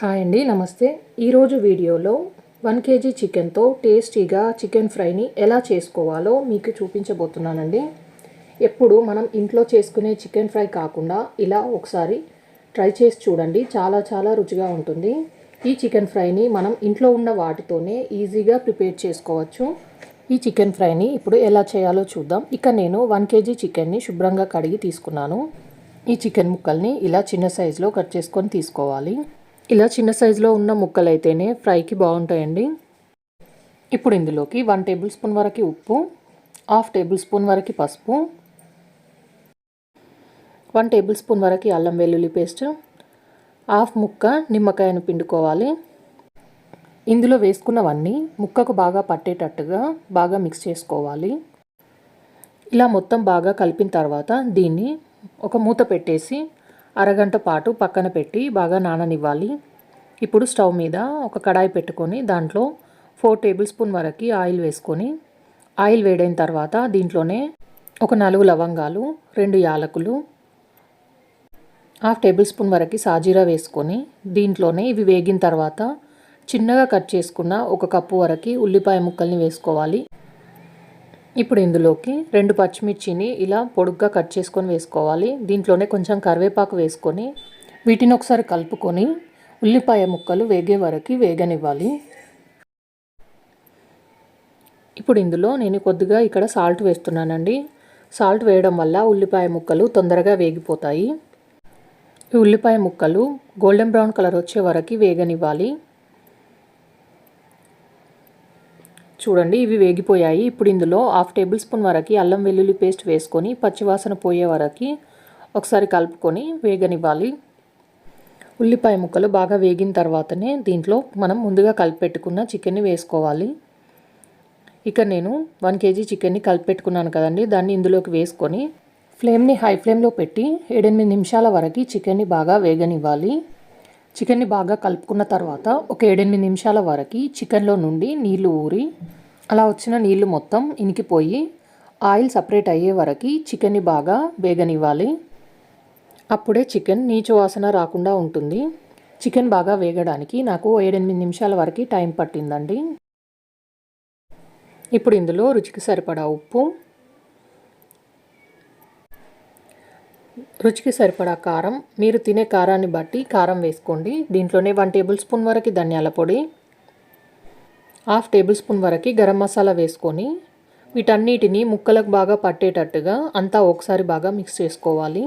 Hi అండి నమస్తే. ఈరోజు వీడియోలో వన్ కేజీ చికెన్తో టేస్టీగా చికెన్ ఫ్రైని ఎలా చేసుకోవాలో మీకు చూపించబోతున్నానండి. ఎప్పుడు మనం ఇంట్లో చేసుకునే చికెన్ ఫ్రై కాకుండా ఇలా ఒకసారి ట్రై చేసి చూడండి చాలా చాలా రుచిగా ఉంటుంది. ఈ చికెన్ ఫ్రైని మనం ఇంట్లో ఉన్న వాటితోనే ఈజీగా ప్రిపేర్ చేసుకోవచ్చు. ఈ చికెన్ ఫ్రైని ఇప్పుడు ఎలా చేయాలో చూద్దాం. ఇక నేను వన్ కేజీ చికెన్ని శుభ్రంగా కడిగి తీసుకున్నాను. ఈ చికెన్ ముక్కల్ని ఇలా చిన్న సైజులో కట్ చేసుకొని తీసుకోవాలి. ఇలా చిన్న సైజులో ఉన్న ముక్కలు అయితేనే ఫ్రైకి బాగుంటాయండి. ఇప్పుడు ఇందులోకి వన్ టేబుల్ స్పూన్ వరకు ఉప్పు హాఫ్ టేబుల్ స్పూన్ వరకు పసుపు వన్ టేబుల్ స్పూన్ వరకు అల్లం వెల్లుల్లి పేస్ట్ హాఫ్ ముక్క నిమ్మకాయను పిండుకోవాలి. ఇందులో వేసుకున్నవన్నీ ముక్కకు బాగా పట్టేటట్టుగా బాగా మిక్స్ చేసుకోవాలి. ఇలా మొత్తం బాగా కలిపిన తర్వాత దీన్ని ఒక మూత పెట్టేసి అరగంట పాటు పక్కన పెట్టి బాగా నాననివ్వాలి. ఇప్పుడు స్టవ్ మీద ఒక కడాయి పెట్టుకొని దాంట్లో ఫోర్ టేబుల్ స్పూన్ వరకు ఆయిల్ వేసుకొని ఆయిల్ వేడైన తర్వాత దీంట్లోనే ఒక నాలుగు లవంగాలు రెండు యాలకులు హాఫ్ టేబుల్ స్పూన్ వరకు సాజీరా వేసుకొని దీంట్లోనే ఇవి వేగిన తర్వాత చిన్నగా కట్ చేసుకున్న ఒక కప్పు వరకు ఉల్లిపాయ ముక్కల్ని వేసుకోవాలి. ఇప్పుడు ఇందులోకి రెండు పచ్చిమిర్చిని ఇలా పొడుగ్గా కట్ చేసుకొని వేసుకోవాలి. దీంట్లోనే కొంచెం కరివేపాకు వేసుకొని వీటిని ఒకసారి కలుపుకొని ఉల్లిపాయ ముక్కలు వేగే వరకు వేగనివ్వాలి. ఇప్పుడు ఇందులో నేను కొద్దిగా ఇక్కడ సాల్ట్ వేస్తున్నానండి. సాల్ట్ వేయడం వల్ల ఉల్లిపాయ ముక్కలు తొందరగా వేగిపోతాయి. ఈ ఉల్లిపాయ ముక్కలు గోల్డెన్ బ్రౌన్ కలర్ వచ్చే వరకు వేగనివ్వాలి. చూడండి ఇవి వేగిపోయాయి. ఇప్పుడు ఇందులో హాఫ్ టేబుల్ స్పూన్ వరకు అల్లం వెల్లుల్లి పేస్ట్ వేసుకొని పచ్చివాసన పోయే వరకు ఒకసారి కలుపుకొని వేగనివ్వాలి. ఉల్లిపాయ ముక్కలు బాగా వేగిన తర్వాతనే దీంట్లో మనం ముందుగా కలిపెట్టుకున్న చికెన్ని వేసుకోవాలి. ఇక నేను వన్ కేజీ చికెన్ని కలిపెట్టుకున్నాను కదండి దాన్ని ఇందులోకి వేసుకొని ఫ్లేమ్ని హై ఫ్లేమ్లో పెట్టి ఏడెనిమిది నిమిషాల వరకు చికెన్ని బాగా వేగనివ్వాలి. చికెన్ని బాగా కలుపుకున్న తర్వాత ఒక ఏడెనిమిది నిమిషాల వరకు చికెన్లో నుండి నీళ్ళు ఊరి అలా వచ్చిన నీళ్ళు మొత్తం ఇనికిపోయి ఆయిల్ సపరేట్ అయ్యే వరకు చికెన్ని బాగా వేగనివ్వాలి. అప్పుడే చికెన్ నీచు వాసన రాకుండా ఉంటుంది. చికెన్ బాగా వేగడానికి నాకు ఏడెనిమిది నిమిషాల వరకు టైం పట్టిందండి. ఇప్పుడు ఇందులో రుచికి సరిపడా ఉప్పు రుచికి సరిపడా కారం మీరు తినే కారాన్ని బట్టి కారం వేసుకోండి. దీంట్లోనే వన్ టేబుల్ స్పూన్ వరకు ధనియాల పొడి హాఫ్ టేబుల్ స్పూన్ వరకు గరం మసాలా వేసుకొని వీటన్నిటిని ముక్కలకు బాగా పట్టేటట్టుగా అంతా ఒకసారి బాగా మిక్స్ చేసుకోవాలి.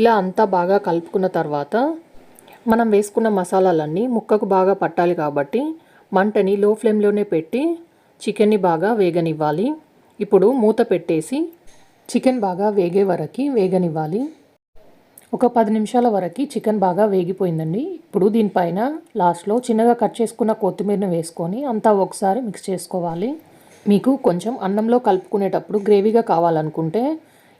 ఇలా అంతా బాగా కలుపుకున్న తర్వాత మనం వేసుకున్న మసాలాలన్నీ ముక్కకు బాగా పట్టాలి కాబట్టి మంటని లో ఫ్లేమ్లోనే పెట్టి చికెన్ని బాగా వేగనివ్వాలి. ఇప్పుడు మూత పెట్టేసి చికెన్ బాగా వేగే వరకు వేగనివ్వాలి. ఒక పది నిమిషాల వరకు చికెన్ బాగా వేగిపోయిందండి. ఇప్పుడు దీనిపైన లాస్ట్లో చిన్నగా కట్ చేసుకున్న కొత్తిమీరను వేసుకొని అంతా ఒకసారి మిక్స్ చేసుకోవాలి. మీకు కొంచెం అన్నంలో కలుపుకునేటప్పుడు గ్రేవీగా కావాలనుకుంటే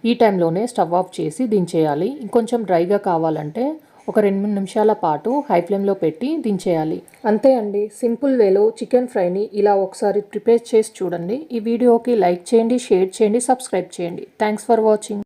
ఈ టైంలోనే స్టవ్ ఆఫ్ చేసి దించేయాలి. ఇంకొంచెం డ్రైగా కావాలంటే ఒక రెండు మూడు నిమిషాల పాటు హై ఫ్లేమ్లో పెట్టి దించేయాలి. అంతే అండి. సింపుల్ వేలో చికెన్ ఫ్రైని ఇలా ఒకసారి ప్రిపేర్ చేసి చూడండి. ఈ వీడియోకి లైక్ చేయండి షేర్ చేయండి సబ్స్క్రైబ్ చేయండి. Thanks for watching.